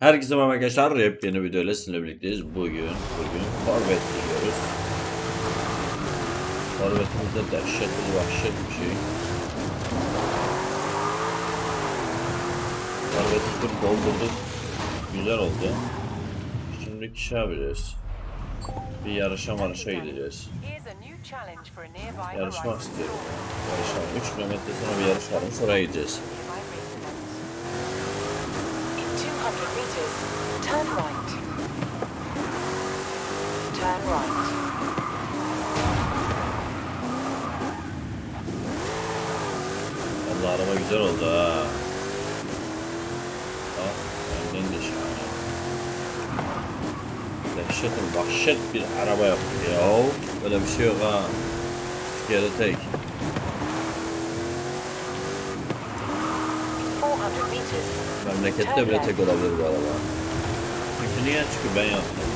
Herkese merhaba arkadaşlar. Rap yeni video ile sizinle birlikteyiz. Bugün, bugün Corvette sürüyoruz. Corvette'imizde dehşetli vahşet bir şey. Corvette'i tur doldurduk. Güzel oldu. Şimdi kişi yapacağız. Bir yarışa marışa gideceğiz. Yarışmak istiyorum. Yarışma. 3 kilometre sonra bir yarış varmış. Oraya gideceğiz. In 200 meters, turn right. Turn right. Vallahi araba güzel oldu ha. Bak, önden de şahane. Bir araba yaptı ya. Böyle bir şey yok ha. Türkiye'de tek. 400 meters, Memlekette bile tek olabilir bu araba. Çünkü niye? Çünkü ben yaptım.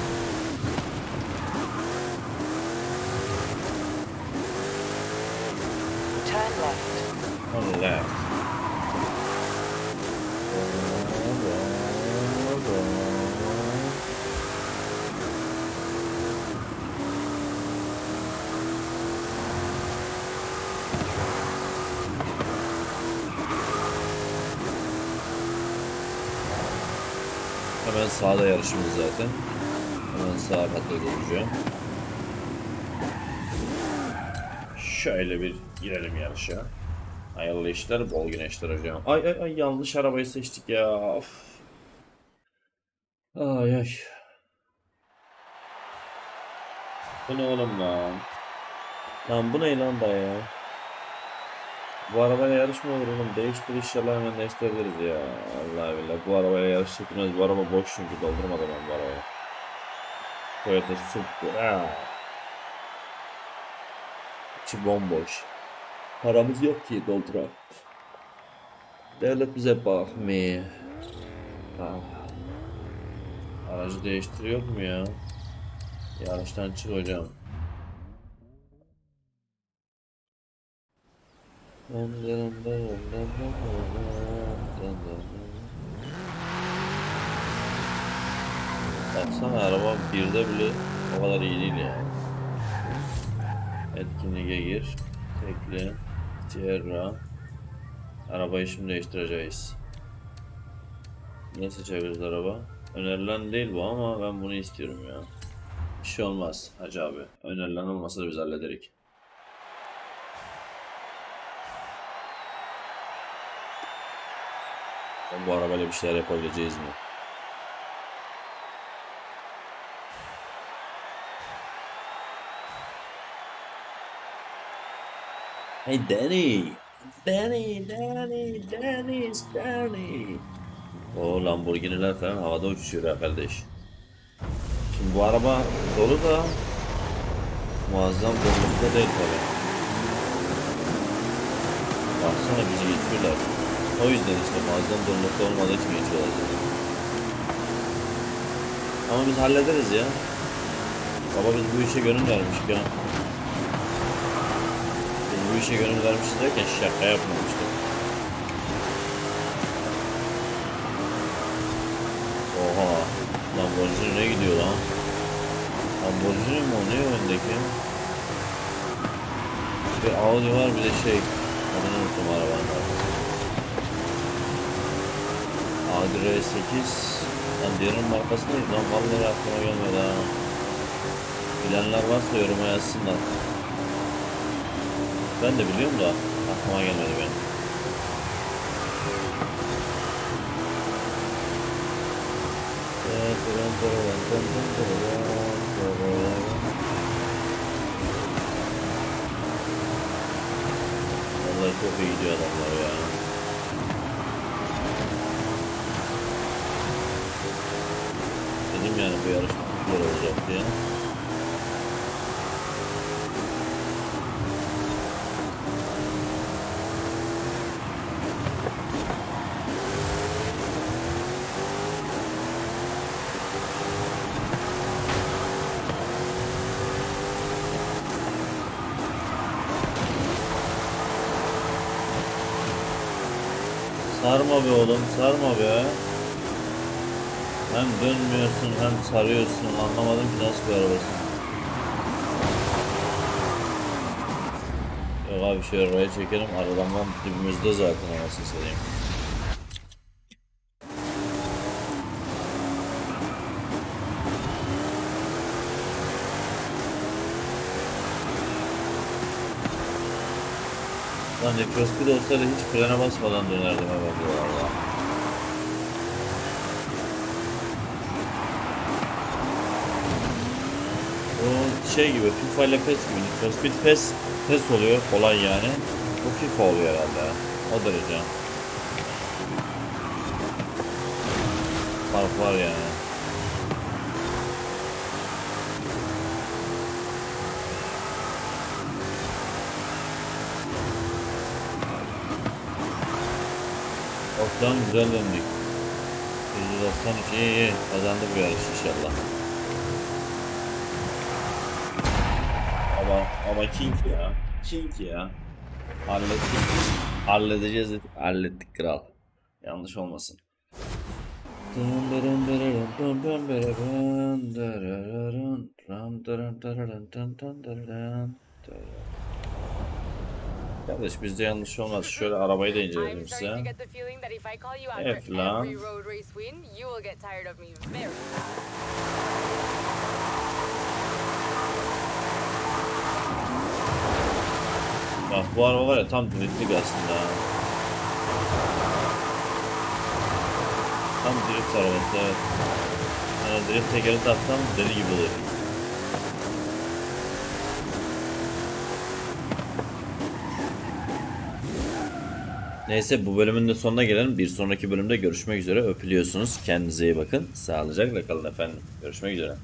turn left. On left. Hemen sağda yarışımız zaten. Hemen sağa katılacağım. Şöyle bir girelim yarışa. Hayırlı işler, bol güneşler hocam. Ay ay ay yanlış arabayı seçtik ya. Of. Ay ay. Bu ne oğlum lan? Lan bu ne lan da ya? Bu arabayla yarış mı olur oğlum? Değiştir inşallah hemen değiştirebiliriz ya. Allah billah bu arabayla yarış çekilmez. Bu araba boş çünkü doldurmadım ben bu arabayı. Toyota Supra. İçi bomboş. Paramız yok ki doldurak. Devlet bize bakmıyor. Ah. Aracı değiştiriyor mu ya? Yarıştan çık hocam. Baksana araba birde bile o kadar iyi değil yani. Etkinliğe gir. Tekli. Cerrah. Arabayı şimdi değiştireceğiz. Ne seçebiliriz araba? Önerilen değil bu ama ben bunu istiyorum ya. Bir şey olmaz Hacı abi. Önerilen olmasa da biz hallederik. Bu arabayla bir şeyler yapabileceğiz mi? Hey Danny. Danny, Danny, Danny, Danny. O Lamborghini'ler falan havada uçuşuyor ha kardeş. Şimdi bu araba dolu da muazzam dolulukta değil tabi. Baksana bizi geçiyorlar. O yüzden işte muazzam dolulukta olmadığı için geçiyorlar. Ama biz hallederiz ya. Baba biz bu işe gönül vermiş ya. Biz bu işe gönül vermişiz derken şaka yapmamıştık. Oha. Lamborghini ne gidiyor lan? Lamborghini mi o ne öndeki? Bir Audi var bir de şey. Adını unuttum arabanın Audi R8. Lan diğerinin markası neydi lan? Vallahi aklıma gelmedi ha. Bilenler varsa yoruma yazsınlar. Ben de biliyorum da aklıma gelmedi benim. Vallahi çok iyi gidiyor adamlar ya. Yani bu yarış zor olacak diye. Sarma be oğlum, sarma be. Hem dönmüyorsun hem sarıyorsun anlamadım ki nasıl bir arabasın. Yok abi şöyle raya çekelim aradan dibimizde zaten anasını satayım. Lan Speed olsaydı hiç frene basmadan dönerdim hemen bu arada. O şey gibi FIFA ile PES gibi. Need for PES, PES oluyor kolay yani. Bu FIFA oluyor herhalde. O derece. Fark var yani. Ortadan güzel döndük. 193 iyi iyi. Kazandı bu yarış inşallah. Ama ama King ya. King ya. Hallettik. Halledeceğiz. Hallettik kral. Yanlış olmasın. Kardeş bizde yanlış olmaz. Şöyle arabayı da inceledim size. get the Bak bu araba var ya tam driftlik aslında. Tam drift arabası evet. Yani drift tekeri taksam deli gibi olur. Neyse bu bölümün de sonuna gelelim. Bir sonraki bölümde görüşmek üzere. Öpülüyorsunuz. Kendinize iyi bakın. Sağlıcakla kalın efendim. Görüşmek üzere.